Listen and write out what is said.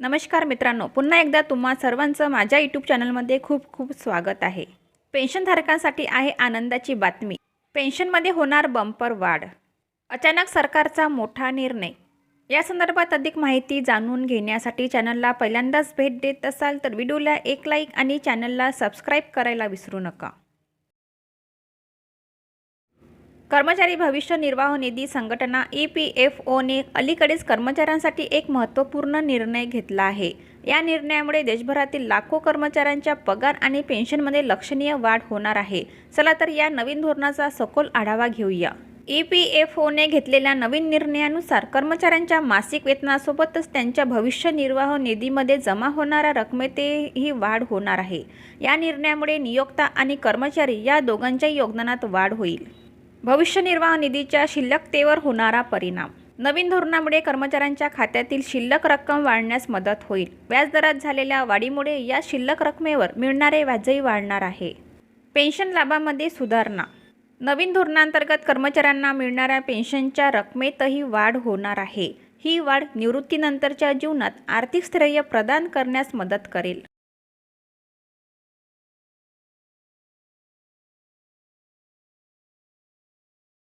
नमस्कार मित्रांनो पुन्हा एकदा तुम्हा सर्वांचं माझ्या यूट्यूब चॅनलमध्ये खूप खूप स्वागत आहे. पेन्शनधारकांसाठी आहे आनंदाची बातमी. पेन्शनमध्ये होणार बंपर वाढ. अचानक सरकारचा मोठा निर्णय. या संदर्भात अधिक माहिती जाणून घेण्यासाठी चॅनलला पहिल्यांदाच भेट देत असाल तर व्हिडिओला एक लाईक आणि चॅनलला सबस्क्राईब करायला विसरू नका. कर्मचारी भविष्य निर्वाह निधी संघटना ई पी एफ ओने अलीकडेच कर्मचाऱ्यांसाठी एक महत्त्वपूर्ण निर्णय घेतला आहे. या निर्णयामुळे देशभरातील लाखो कर्मचाऱ्यांच्या पगार आणि पेन्शनमध्ये लक्षणीय वाढ होणार आहे. चला तर या नवीन धोरणाचा सखोल आढावा घेऊया. ई पी एफ ओने घेतलेल्या नवीन निर्णयानुसार कर्मचाऱ्यांच्या मासिक वेतनासोबतच त्यांच्या भविष्य निर्वाह निधीमध्ये जमा होणाऱ्या रकमेतही वाढ होणार आहे. या निर्णयामुळे नियोक्ता आणि कर्मचारी या दोघांच्याही योगदानात वाढ होईल. भविष्य निर्वाह निधीच्या शिल्लकतेवर होणारा परिणाम. नवीन धोरणामुळे कर्मचाऱ्यांच्या खात्यातील शिल्लक रक्कम वाढण्यास मदत होईल. व्याजदरात झालेल्या वाढीमुळे या शिल्लक रकमेवर मिळणारे व्याजही वाढणार आहे. पेन्शन लाभामध्ये सुधारणा. नवीन धोरणांतर्गत कर्मचाऱ्यांना मिळणाऱ्या पेन्शनच्या रकमेतही वाढ होणार आहे. ही वाढ निवृत्तीनंतरच्या जीवनात आर्थिक स्थैर्य प्रदान करण्यास मदत करेल.